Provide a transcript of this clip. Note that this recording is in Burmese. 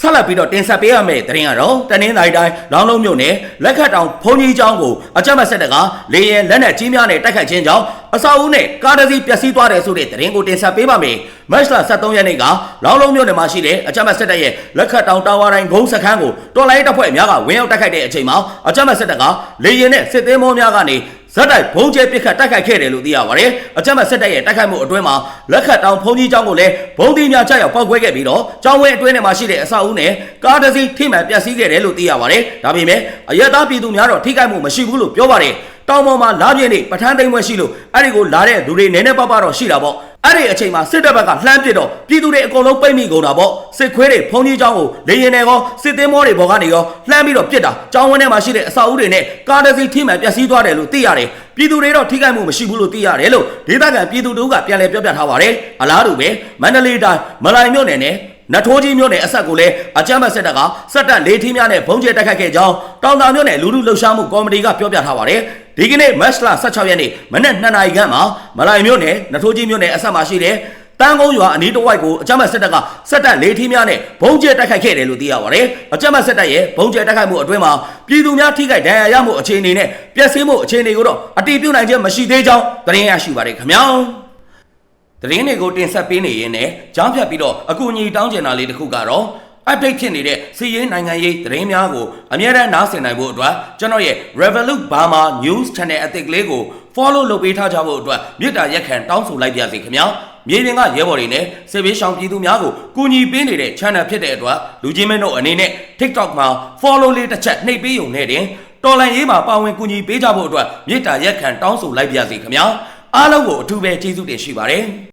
ဆက်လက်ပြီးတော့တင်ဆက်ပေးရမယ့်သတင်းကတော့တနင်္သာရီတိုင်းလောင်းလုံးမြို့နယ်လက်ခတ်တောင်ဘုံကြီးကျောင်းကိုအကြမ်းဖက်စစ်တပ်ကလေရင်လက်နက်ကြီးများနဲ့တိုက်ခိုက်ခြင်းကြောင့် အဆောက်အဦနဲ့ကားတစ်စီးပျက်စီးသွားတယ်ဆိုတဲ့သတင်းကိုတင်ဆက်ပေးပါမယ်။မတ်လ23ရက်နေ့ကလောင်းလုံးမြို့နယ်မှာရှိတဲ့အကြမ်းဖက်စစ်တပ်ရဲ့လက်ခတ်တောင်တာဝါတိုင်းဂုံးစခန်းကိုတော်လိုင်းတပ်ဖွဲ့များကဝင်ရောက်တိုက်ခိုက်တဲ့အချိန်မှာအကြမ်းဖက်စစ်တပ်ကလေရင်နဲ့စစ်သေးမောများကနေဇက်တိုက်ဘုံကျဲပစ်ခတ်တိုက်ခိုက်ခဲ့တယ်လို့သိရပါတယ်။အကြမ်းဖက်စစ်တပ်ရဲ့တိုက်ခိုက်မှုအတွင်းမှာလက်ခတ်တောင်ဘုံကြီးကျောင်းကိုလည်းဘုံသီးများချရောက်ပောက်ကွဲခဲ့ပြီးတော့ကျောင်းဝင်းအတွင်းထဲမှာရှိတဲ့အဆောက်အဦနဲ့ကားတစ်စီးထိမှန်ပျက်စီးခဲ့တယ်လို့သိရပါတယ်။ဒါပေမဲ့အရက်သားပြည်သူများတော့ထိခိုက်မှုမရှိဘူးလို့ပြောပါတယ်။ တောင်ပေါ်မှာလာပြင်းနေပထန်းသိမ်းပွဲရှိလို့အဲ့ဒီကိုလာတဲ့လူတွေနည်းနည်းပါးပါးတော့ရှိတာပေါ့အဲ့ဒီအချိန်မှာစစ်တပ်ဘက်ကလှမ်းပစ်တော့ပြည်သူတွေအကုန်လုံးပိတ်မိကုန်တာပေါ့စစ်ခွေးတွေဖုံးကြီးချောင်းကိုလေရင်တွေကောစစ်သင်းမောတွေဘော်ကနေရောလှမ်းပြီးတော့ပစ်တာကျောင်းဝန်းထဲမှာရှိတဲ့အဆောက်အဦတွေနဲ့ကားတစ်စီးထိမှန်ပျက်စီးသွားတယ်လို့သိရတယ်ပြည်သူတွေတော့ထိခိုက်မှုမရှိဘူးလို့သိရတယ်လို့ဒေသခံပြည်သူတို့ကပြန်လည်ပြောပြထားပါတယ်အလားတူပဲမန္တလေးတိုင်းမလိုင်မြို့နယ်နဲ့နထိုးကြီးမြို့နယ်အဆက်ကိုလည်းအကြမ်းဖက်စစ်တပ်ကစက်တပ်၄ထီးများနဲ့ဘုံကျဲတိုက်ခတ်ခဲ့ကြောင်းတောင်တာမြို့နယ်လူလူလှုပ်ရှားမှုကော်မတီကပြောပြထားပါတယ် ဒီကနေ့မတ်လ16ရက်နေ့မနက်2နာရီခန့်မှာမလိုင်မြို့နယ်နတ်ထိုးကြီးမြို့နယ်အဆက်မှာရှိတဲ့တန်းကုန်းရွာအနီးတစ်ဝိုက်ကိုအကြမ်းဖက်စစ်တပ်ကစက်တပ်လေးထီးများနဲ့ဘုံကျဲတိုက်ခိုက်ခဲ့တယ်လို့သိရပါတယ်။အကြမ်းဖက်စစ်တပ်ရဲ့ဘုံကျဲတိုက်ခိုက်မှုအတွင်းမှာပြည်သူများထိခိုက်ဒဏ်ရာရမှုအခြေအနေနဲ့ပျက်စီးမှုအခြေအနေကိုတော့အတိပြုနိုင်ခြင်းမရှိသေးကြောင်းသတင်းရရှိပါတယ်ခင်ဗျာ။သတင်းတွေကိုတင်ဆက်ပေးနေရင်းနဲ့ကြားဖြတ်ပြီးတော့အကူအညီတောင်းကျင်တာလေးတစ်ခုကတော့ update ဖြစ်နေတဲ့စီးရေးနိုင်ငံရေးသတင်းများကိုအမြဲတမ်းနားဆင်နိုင်ဖို့အတွက်ကျွန်တော်ရဲ့ Revolut Burma News Channel အသစ်ကလေးကို follow လုပ်ပေးထားကြဖို့အတွက်မြစ်တာရက်ခံတောင်းဆိုလိုက်ပါစီခင်ဗျာမြေပြင်ကရဲဘော်တွေနဲ့စစ်ဘေးရှောင်ပြည်သူများကိုကူညီပေးနေတဲ့ channel ဖြစ်တဲ့အတွက်လူချင်းမင်းတို့အနေနဲ့ TikTok မှာ follow လေးတစ်ချက်နှိပ်ပေးုံနဲ့တင်တော်လန်ရေးမှာပါဝင်ကူညီပေးကြဖို့အတွက်မြစ်တာရက်ခံတောင်းဆိုလိုက်ပါစီခင်ဗျာအားလုံးကိုအထူးပဲကျေးဇူးတင်ရှိပါတယ်